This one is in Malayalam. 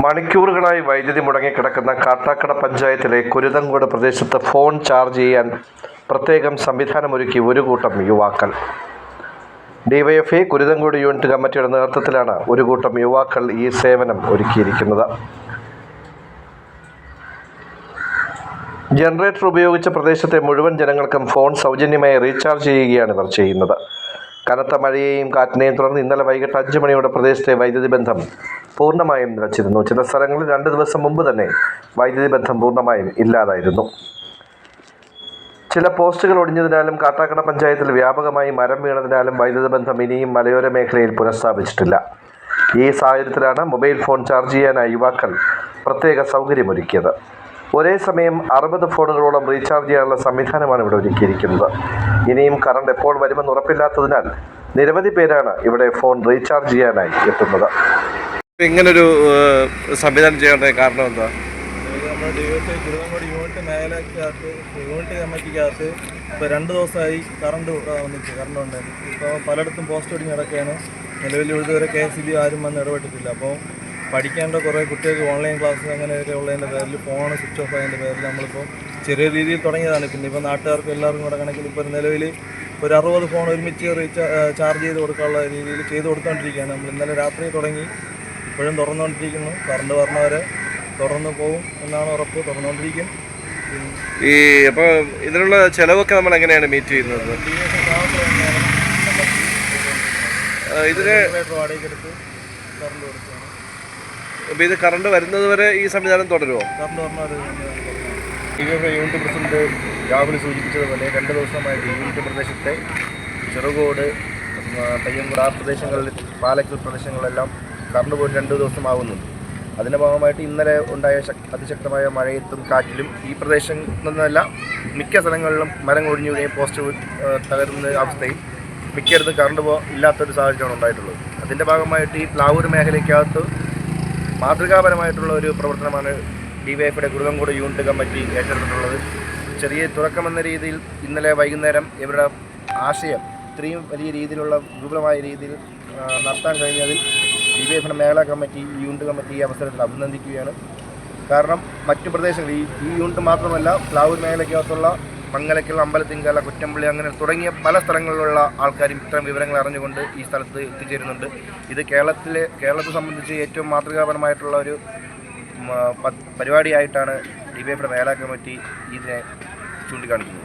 മണിക്കൂറുകളായി വൈദ്യുതി മുടങ്ങിക്കിടക്കുന്ന കാട്ടാക്കട പഞ്ചായത്തിലെ കുരുതങ്കോട് പ്രദേശത്ത് ഫോൺ ചാർജ് ചെയ്യാൻ പ്രത്യേകം സംവിധാനമൊരുക്കി ഒരു കൂട്ടം യുവാക്കൾ. ഡിവൈഎഫ്ഐ കുരുതങ്കോട് യൂണിറ്റ് കമ്മിറ്റിയുടെ നേതൃത്വത്തിലാണ് ഒരു കൂട്ടം യുവാക്കൾ ഈ സേവനം ഒരുക്കിയിരിക്കുന്നത്. ജനറേറ്റർ ഉപയോഗിച്ച് പ്രദേശത്തെ മുഴുവൻ ജനങ്ങൾക്കും ഫോൺ സൗജന്യമായി റീചാർജ് ചെയ്യുകയാണ് ഇവർ ചെയ്യുന്നത്. കനത്ത മഴയെയും കാറ്റിനെയും തുടർന്ന് ഇന്നലെ വൈകിട്ട് അഞ്ച് മണിയോടെ പ്രദേശത്തെ വൈദ്യുതി ബന്ധം പൂർണമായും നിലച്ചിരുന്നു. ചില സ്ഥലങ്ങളിൽ രണ്ട് ദിവസം മുമ്പ് തന്നെ വൈദ്യുതി ബന്ധം പൂർണമായും ഇല്ലാതായിരുന്നു. ചില പോസ്റ്റുകൾ ഒടിഞ്ഞതിനാലും കാട്ടാക്കട പഞ്ചായത്തിൽ വ്യാപകമായി മരം വീണതിനാലും വൈദ്യുതി ബന്ധം ഇനിയും മലയോര മേഖലയിൽ പുനഃസ്ഥാപിച്ചിട്ടില്ല. ഈ സാഹചര്യത്തിലാണ് മൊബൈൽ ഫോൺ ചാർജ് ചെയ്യാനായി യുവാക്കൾ പ്രത്യേക സൗകര്യമൊരുക്കിയത്. ഒരേ സമയം അറുപത് ഫോണുകളോളം റീചാർജ് ചെയ്യാനുള്ള സംവിധാനമാണ് ഇവിടെ ഒരുക്കിയിരിക്കുന്നത്. ഇനിയും കറണ്ട് എപ്പോൾ വരുമെന്ന് ഉറപ്പില്ലാത്തതിനാൽ നിരവധി പേരാണ് ഇവിടെ ഫോൺ റീചാർജ് ചെയ്യാനായി എത്തുന്നത്. ഇങ്ങനൊരു സംവിധാനം ചെയ്യേണ്ട കാരണം എന്താ? നമ്മുടെ ഡിവൈഎസ്ഐ കുരുവങ്കോട് യൂണിറ്റ് മേഖലക്കകത്ത് യൂണിറ്റ് കമ്മിറ്റിക്കകത്ത് ഇപ്പോൾ രണ്ട് ദിവസമായി കറണ്ട് വന്നിട്ട് കറണ്ട് ഉണ്ടായിരുന്നു ഇപ്പോൾ പലയിടത്തും പോസ്റ്റ് ഓടിങ് നടക്കുകയാണ് നിലവിൽ ഇവിടുത്തെ വരെ കെ എസ് ബി ആരും വന്ന് ഇടപെട്ടിട്ടില്ല. അപ്പോൾ പഠിക്കേണ്ട കുറേ കുട്ടികൾക്ക് ഓൺലൈൻ ക്ലാസ് അങ്ങനെയൊക്കെ ഉള്ളതിന്റെ പേരിൽ ഫോൺ സ്വിച്ച് ഓഫ് ആയതിന്റെ പേരിൽ നമ്മളിപ്പോൾ ചെറിയ രീതിയിൽ തുടങ്ങിയതാണ്. പിന്നെ ഇപ്പോൾ നാട്ടുകാർക്കും എല്ലാവർക്കും കൂടെ കണക്കിൽ ഇപ്പോൾ നിലവിൽ ഒരു അറുപത് ഫോൺ ഒരുമിച്ച് ചാർജ് ചെയ്ത് കൊടുക്കാനുള്ള രീതിയിൽ ചെയ്ത് കൊടുത്തുകൊണ്ടിരിക്കുകയാണ് നമ്മൾ ഇന്നലെ രാത്രി തുടങ്ങി. ഇപ്പോഴും തുറന്നുകൊണ്ടിരിക്കുന്നു. കറണ്ട് വരണവരെ തുറന്നു പോകും എന്നാണ് ഉറപ്പ്. തുറന്നുകൊണ്ടിരിക്കും. ഈ അപ്പോൾ ഇതിനുള്ള ചിലവൊക്കെ നമ്മൾ എങ്ങനെയാണ് മീറ്റ് ചെയ്യുന്നത്? ഇതിന് വാടകയ്ക്കെടുത്ത് കറണ്ട് കൊടുക്കുകയാണ് അപ്പോൾ ഇത് കറണ്ട് വരുന്നത് വരെ ഈ സംവിധാനം തുടരുമോ യൂണിറ്റ് പ്രസിഡന്റ് രാഹുൽ സൂചിപ്പിച്ചതുപോലെ രണ്ട് ദിവസമായിട്ട് യൂണിറ്റ് പ്രദേശത്തെ ചെറുകോട് പയ്യങ്കുട ആ പ്രദേശങ്ങളിൽ പാലക്കൽ പ്രദേശങ്ങളിലെല്ലാം കറണ്ട് പോയി രണ്ട് ദിവസമാകുന്നുണ്ട് അതിന്റെ ഭാഗമായിട്ട് ഇന്നലെ ഉണ്ടായ അതിശക്തമായ മഴയത്തും കാറ്റിലും ഈ പ്രദേശം നിന്നല്ല മിക്ക സ്ഥലങ്ങളിലും മരം ഒഴിഞ്ഞു ഒടിഞ്ഞുകയും പോസ്റ്റ് തകരുന്ന അവസ്ഥയിൽ മിക്കയിടത്തും കറണ്ട് പോ ഇല്ലാത്തൊരു സാഹചര്യമാണ് ഉണ്ടായിട്ടുള്ളത്. അതിന്റെ ഭാഗമായിട്ട് ഈ പ്ലാവൂർ മേഖലയ്ക്കകത്ത് മാതൃകാപരമായിട്ടുള്ള ഒരു പ്രവർത്തനമാണ് ഡിവൈഎഫിയുടെ കുറുകംകോട് യൂണിറ്റ് കമ്മിറ്റി ഏറ്റെടുത്തിട്ടുള്ളത്. ചെറിയ തുറക്കമെന്ന രീതിയിൽ ഇന്നലെ വൈകുന്നേരം ഇവരുടെ ആശയം ഇത്രയും വലിയ രീതിയിലുള്ള വിപുലമായ രീതിയിൽ നടത്താൻ കഴിഞ്ഞതിൽ ഡിവൈഎഫിയുടെ മേഖലാ കമ്മിറ്റി യൂണിറ്റ് കമ്മിറ്റി ഈ അവസരത്തിൽ അഭിനന്ദിക്കുകയാണ്. കാരണം മറ്റു പ്രദേശങ്ങളിൽ ഈ ഈ യൂണിറ്റ് മാത്രമല്ല പ്ലാവൂർ മേഖലയ്ക്കകത്തുള്ള മംഗലക്കൽ അമ്പലത്തിങ്കല കുറ്റമ്പള്ളി അങ്ങനെ തുടങ്ങിയ പല സ്ഥലങ്ങളിലുള്ള ആൾക്കാരും ഇത്തരം വിവരങ്ങൾ അറിഞ്ഞുകൊണ്ട് ഈ സ്ഥലത്ത് എത്തിച്ചേരുന്നുണ്ട്. ഇത് കേരളത്തിലെ കേരളത്തെ സംബന്ധിച്ച് ഏറ്റവും മാതൃകാപരമായിട്ടുള്ള ഒരു പരിപാടിയായിട്ടാണ് ഡി ബി എഫിയുടെ മേഖലാ കമ്മിറ്റി ഇതിനെ ചൂണ്ടിക്കാണിക്കുന്നത്.